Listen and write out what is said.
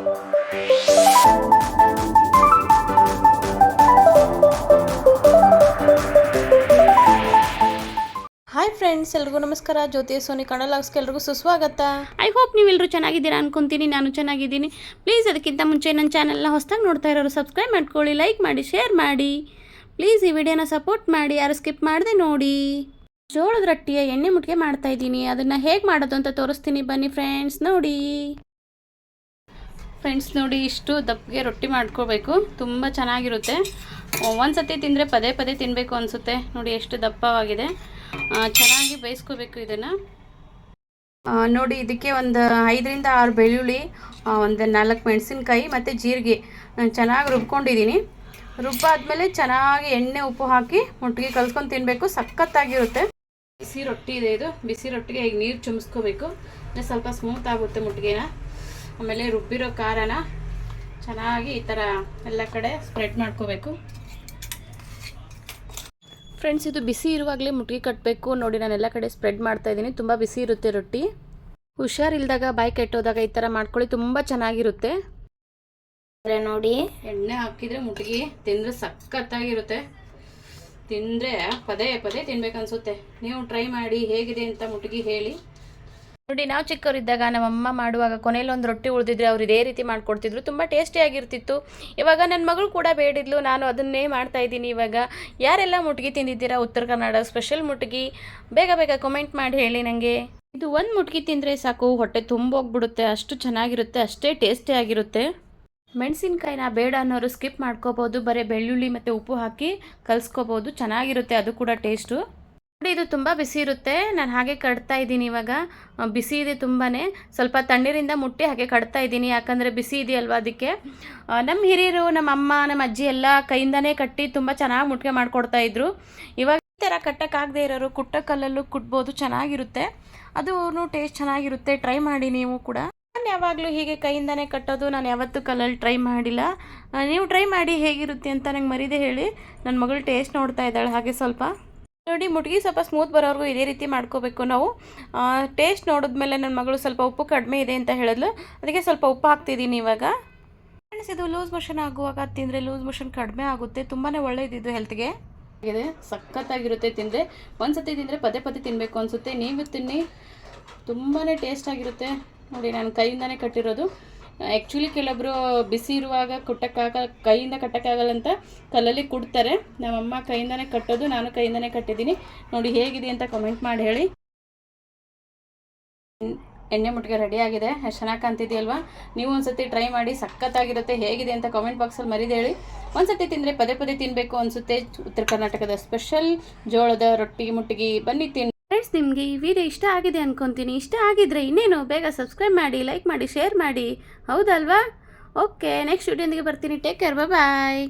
Hi friends ಎಲ್ರಿಗೂ ನಮಸ್ಕಾರ. ಜ್ಯೋತಿ, Sony, Kannada ಲಾಗ್ಸ್ಗೆ ಎಲ್ರಿಗೂ ಸುಸ್ವಾಗತ. ಐ ಹೋಪ್ ನೀವೆಲ್ಲರೂ ಚೆನ್ನಾಗಿದ್ದೀರಾ ಅನ್ಕೊಂತೀನಿ. ನಾನು ಚೆನ್ನಾಗಿದ್ದೀನಿ. ಪ್ಲೀಸ್ ಅದಕ್ಕಿಂತ ಮುಂಚೆ ನನ್ನ ಚಾನಲ್ನ ಹೊಸ್ದಾಗಿ ನೋಡ್ತಾ ಇರೋರು ಸಬ್ಸ್ಕ್ರೈಬ್ ಮಾಡ್ಕೊಳ್ಳಿ ಲೈಕ್ ಮಾಡಿ ಶೇರ್ ಮಾಡಿ. ಪ್ಲೀಸ್ ಈ ವಿಡಿಯೋನ ಸಪೋರ್ಟ್ ಮಾಡಿ. ಯಾರು ಸ್ಕಿಪ್ ಮಾಡದೆ ನೋಡಿ. ಜೋಳದ ರೊಟ್ಟಿಯ ಎಣ್ಣೆ ಮುಟ್ಟಿಗೆ ಮಾಡ್ತಾ ಇದ್ದೀನಿ. ಅದನ್ನು ಹೇಗೆ ಮಾಡೋದು ಅಂತ ತೋರಿಸ್ತೀನಿ. ಬನ್ನಿ ಫ್ರೆಂಡ್ಸ್ ನೋಡಿ. ಫ್ರೆಂಡ್ಸ್ ನೋಡಿ ಇಷ್ಟು ದಪ್ಪಗೆ ರೊಟ್ಟಿ ಮಾಡ್ಕೋಬೇಕು ತುಂಬ ಚೆನ್ನಾಗಿರುತ್ತೆ. ಒಂದು ಸತಿ ತಿಂದರೆ ಪದೇ ಪದೇ ತಿನ್ನಬೇಕು ಅನಿಸುತ್ತೆ. ನೋಡಿ ಎಷ್ಟು ದಪ್ಪವಾಗಿದೆ. ಚೆನ್ನಾಗಿ ಬೇಯಿಸ್ಕೋಬೇಕು ಇದನ್ನು. ನೋಡಿ ಇದಕ್ಕೆ ಒಂದು ಐದರಿಂದ ಆರು ಬೆಳ್ಳುಳ್ಳಿ ಒಂದು ನಾಲ್ಕು ಮೆಣಸಿನ್ಕಾಯಿ ಮತ್ತು ಜೀರಿಗೆ. ನಾನು ಚೆನ್ನಾಗಿ ರುಬ್ಕೊಂಡಿದ್ದೀನಿ. ರುಬ್ಬಾದಮೇಲೆ ಚೆನ್ನಾಗಿ ಎಣ್ಣೆ, ಉಪ್ಪು ಹಾಕಿ ಮುಟ್ಟಿಗೆ ಕಲ್ಸ್ಕೊಂಡು ತಿನ್ನಬೇಕು ಸಖತ್ತಾಗಿರುತ್ತೆ. ಬಿಸಿ ರೊಟ್ಟಿ ಇದೆ ಇದು. ಬಿಸಿ ರೊಟ್ಟಿಗೆ ಈಗ ನೀರು ಚುಮಿಸ್ಕೋಬೇಕು. ಸ್ವಲ್ಪ ಸ್ಮೂತ್ ಆಗುತ್ತೆ ಮುಟ್ಟಿಗೆನ ಆಮೇಲೆ ರುಬ್ಬಿರೋ ಖಾರನ ಚೆನ್ನಾಗಿ ಈ ಥರ ಎಲ್ಲ ಕಡೆ ಸ್ಪ್ರೆಡ್ ಮಾಡ್ಕೋಬೇಕು. ಫ್ರೆಂಡ್ಸ್ ಇದು ಬಿಸಿ ಇರುವಾಗಲೇ ಮುಟ್ಗಿ ಕಟ್ಟಬೇಕು ನೋಡಿ ನಾನು ಎಲ್ಲ ಕಡೆ ಸ್ಪ್ರೆಡ್ ಮಾಡ್ತಾ ಇದ್ದೀನಿ. ತುಂಬ ಬಿಸಿ ಇರುತ್ತೆ ರೊಟ್ಟಿ. ಹುಷಾರಿಲ್ದಾಗ ಬಾಯಿ ಕೆಟ್ಟೋದಾಗ ಈ ಥರ ಮಾಡ್ಕೊಳ್ಳಿ. ತುಂಬ ಚೆನ್ನಾಗಿರುತ್ತೆ. ನೋಡಿ ಎಣ್ಣೆ ಹಾಕಿದರೆ ಮುಟ್ಗಿ ತಿಂದರೆ ಸಖತ್ತಾಗಿರುತ್ತೆ. ತಿಂದರೆ ಪದೇ ಪದೇ ತಿನ್ಬೇಕನ್ಸುತ್ತೆ. ನೀವು ಟ್ರೈ ಮಾಡಿ ಹೇಗಿದೆ ಅಂತ ಮುಟ್ಗಿ ಹೇಳಿ. ನೋಡಿ, ನಾವು ಚಿಕ್ಕವರಿದ್ದಾಗ ನಮ್ಮಮ್ಮ ಮಾಡುವಾಗ ಕೊನೆಯಲ್ಲಿ ಒಂದು ರೊಟ್ಟಿ ಉಳಿದಿದ್ರೆ ಅವ್ರು ಇದೇ ರೀತಿ ಮಾಡಿಕೊಡ್ತಿದ್ರು. ತುಂಬ ಟೇಸ್ಟಿಯಾಗಿರ್ತಿತ್ತು ಇವಾಗ ನನ್ನ ಮಗಳು ಕೂಡ ಬೇಡಿದ್ಲು, ನಾನು ಅದನ್ನೇ ಮಾಡ್ತಾ ಇದ್ದೀನಿ. ಇವಾಗ ಯಾರೆಲ್ಲ ಮುಟ್ಗಿ ತಿಂದಿದ್ದೀರಾ? ಉತ್ತರ ಕನ್ನಡ ಸ್ಪೆಷಲ್ ಮುಟ್ಗಿ. ಬೇಗ ಬೇಗ ಕಮೆಂಟ್ ಮಾಡಿ ಹೇಳಿ ನನಗೆ ಇದು ಒಂದು ಮುಟ್ಗಿ ತಿಂದರೆ ಸಾಕು, ಹೊಟ್ಟೆ ತುಂಬೋಗ್ಬಿಡುತ್ತೆ, ಅಷ್ಟು ಚೆನ್ನಾಗಿರುತ್ತೆ, ಅಷ್ಟೇ ಟೇಸ್ಟಿಯಾಗಿರುತ್ತೆ ಮೆಣಸಿನ್ಕಾಯಿನ ಬೇಡ ಅನ್ನೋರು ಸ್ಕಿಪ್ ಮಾಡ್ಕೋಬೋದು, ಬರೀ ಬೆಳ್ಳುಳ್ಳಿ ಮತ್ತು ಉಪ್ಪು ಹಾಕಿ ಕಲಿಸ್ಕೋಬೋದು, ಚೆನ್ನಾಗಿರುತ್ತೆ, ಅದು ಕೂಡ ಟೇಸ್ಟು ಇದು ತುಂಬ ಬಿಸಿ ಇರುತ್ತೆ. ನಾನು ಹಾಗೆ ಕಟ್ತಾ ಇದ್ದೀನಿ ಇವಾಗ. ಬಿಸಿ ಇದೆ ತುಂಬಾ ಸ್ವಲ್ಪ ತಣ್ಣೀರಿಂದ ಮುಟ್ಟಿ ಹಾಗೆ ಕಟ್ತಾ ಇದ್ದೀನಿ. ಯಾಕಂದರೆ ಬಿಸಿ ಇದೆಯಲ್ವ ಅದಕ್ಕೆ. ನಮ್ಮ ಹಿರಿಯರು ನಮ್ಮ ಅಮ್ಮ ನಮ್ಮ ಅಜ್ಜಿ ಎಲ್ಲ ಕೈಯಿಂದನೇ ಕಟ್ಟಿ ತುಂಬ ಚೆನ್ನಾಗಿ ಮುಟ್ಕೆ ಮಾಡಿಕೊಡ್ತಾ ಇದ್ರು. ಇವಾಗ ಈ ಥರ ಕಟ್ಟಕ್ಕಾಗದೇ ಇರೋರು ಕುಟ್ಟ ಕಲ್ಲಲ್ಲೂ ಕುಟ್ಬೋದು, ಚೆನ್ನಾಗಿರುತ್ತೆ. ಅದು ಟೇಸ್ಟ್ ಚೆನ್ನಾಗಿರುತ್ತೆ. ಟ್ರೈ ಮಾಡಿ ನೀವು ಕೂಡ. ನಾನು ಯಾವಾಗಲೂ ಹೀಗೆ ಕೈಯಿಂದನೇ ಕಟ್ಟೋದು. ನಾನು ಯಾವತ್ತೂ ಕಲ್ಲಲ್ಲಿ ಟ್ರೈ ಮಾಡಿಲ್ಲ. ನೀವು ಟ್ರೈ ಮಾಡಿ ಹೇಗಿರುತ್ತೆ ಅಂತ ನಂಗೆ ಮರೀದೆ ಹೇಳಿ. ನನ್ನ ಮಗಳು ಟೇಸ್ಟ್ ನೋಡ್ತಾ ಇದ್ದಾಳೆ, ಹಾಗೆ ಸ್ವಲ್ಪ. ನೋಡಿ, ಮುಟ್ಗಿ ಸ್ವಲ್ಪ ಸ್ಮೂತ್ ಬರೋವರೆಗೂ ಇದೇ ರೀತಿ ಮಾಡ್ಕೋಬೇಕು ನಾವು. ಟೇಸ್ಟ್ ನೋಡಿದ್ಮೇಲೆ ನನ್ನ ಮಗಳು ಸ್ವಲ್ಪ ಉಪ್ಪು ಕಡಿಮೆ ಇದೆ ಅಂತ ಹೇಳಿದ್ಲು. ಅದಕ್ಕೆ ಸ್ವಲ್ಪ ಉಪ್ಪು ಹಾಕ್ತಿದ್ದೀನಿ ಇವಾಗ. ಫ್ರೆಂಡ್ಸ್ ಇದು ಲೂಸ್ ಮೋಷನ್ ಆಗುವಾಗ ತಿಂದರೆ ಲೂಸ್ ಮೋಷನ್ ಕಡಿಮೆ ಆಗುತ್ತೆ. ತುಂಬಾ ಇದು ಹೆಲ್ತ್ಗೆ ಇದೆ ಸಖತ್ತಾಗಿರುತ್ತೆ ತಿಂದರೆ. ಒಂದು ಸತಿ ತಿಂದರೆ ಪದೇ ಪದೇ ತಿನ್ನಬೇಕು ಅನಿಸುತ್ತೆ. ನೀವು ತಿನ್ನಿ ತುಂಬಾ ಟೇಸ್ಟ್ ಆಗಿರುತ್ತೆ. ನೋಡಿ, ನಾನು ಕೈಯಿಂದನೇ ಕಟ್ಟಿರೋದು. ಆ್ಯಕ್ಚುಲಿ ಕೆಲವೊಬ್ಬರು ಬಿಸಿ ಇರುವಾಗ ಕುಟ್ಟಕ್ಕಾಗ, ಕೈಯಿಂದ ಕಟ್ಟಕ್ಕಾಗಲ್ಲ ಅಂತ ಕಲ್ಲಲ್ಲಿ ಕುಡ್ತಾರೆ. ನಮ್ಮಮ್ಮ ಕೈಯಿಂದನೇ ಕಟ್ಟೋದು, ನಾನು ಕೈಯಿಂದನೇ ಕಟ್ಟಿದ್ದೀನಿ. ನೋಡಿ ಹೇಗಿದೆ ಅಂತ ಕಮೆಂಟ್ ಮಾಡಿ ಹೇಳಿ. ಎಣ್ಣೆ ಮುಟ್ಟಿಗೆ ರೆಡಿಯಾಗಿದೆ ಚೆನ್ನಾಗಿ ಕಾಣ್ತಿದೆಯಲ್ವಾ ನೀವು ಒಂದ್ಸತಿ ಟ್ರೈ ಮಾಡಿ, ಸಖತ್ತಾಗಿರುತ್ತೆ. ಹೇಗಿದೆ ಅಂತ ಕಾಮೆಂಟ್ ಬಾಕ್ಸಲ್ಲಿ ಮರಿದು ಹೇಳಿ. ಒಂದ್ಸತಿ ತಿಂದರೆ ಪದೇ ಪದೇ ತಿನ್ನಬೇಕು ಅನಿಸುತ್ತೆ. ಉತ್ತರ ಕರ್ನಾಟಕದ ಸ್ಪೆಷಲ್ ಜೋಳದ ರೊಟ್ಟಿ ಮುಟ್ಟಿಗೆ ಬನ್ನಿ ತಿನ್ನಿ ಫ್ರೆಂಡ್ಸ್ ನಿಮಗೆ ಈ ವಿಡಿಯೋ ಇಷ್ಟ ಆಗಿದೆ ಅನ್ಕೊಂತೀನಿ. ಇಷ್ಟ ಆಗಿದ್ರೆ ಇನ್ನೇನು, ಬೇಗ ಸಬ್ಸ್ಕ್ರೈಬ್ ಮಾಡಿ ಲೈಕ್ ಮಾಡಿ ಶೇರ್ ಮಾಡಿ. ಹೌದಲ್ವಾ? ಓಕೆ ನೆಕ್ಸ್ಟ್ ವಿಡಿಯೋಂದಿಗೆ ಬರ್ತೀನಿ. Take care bye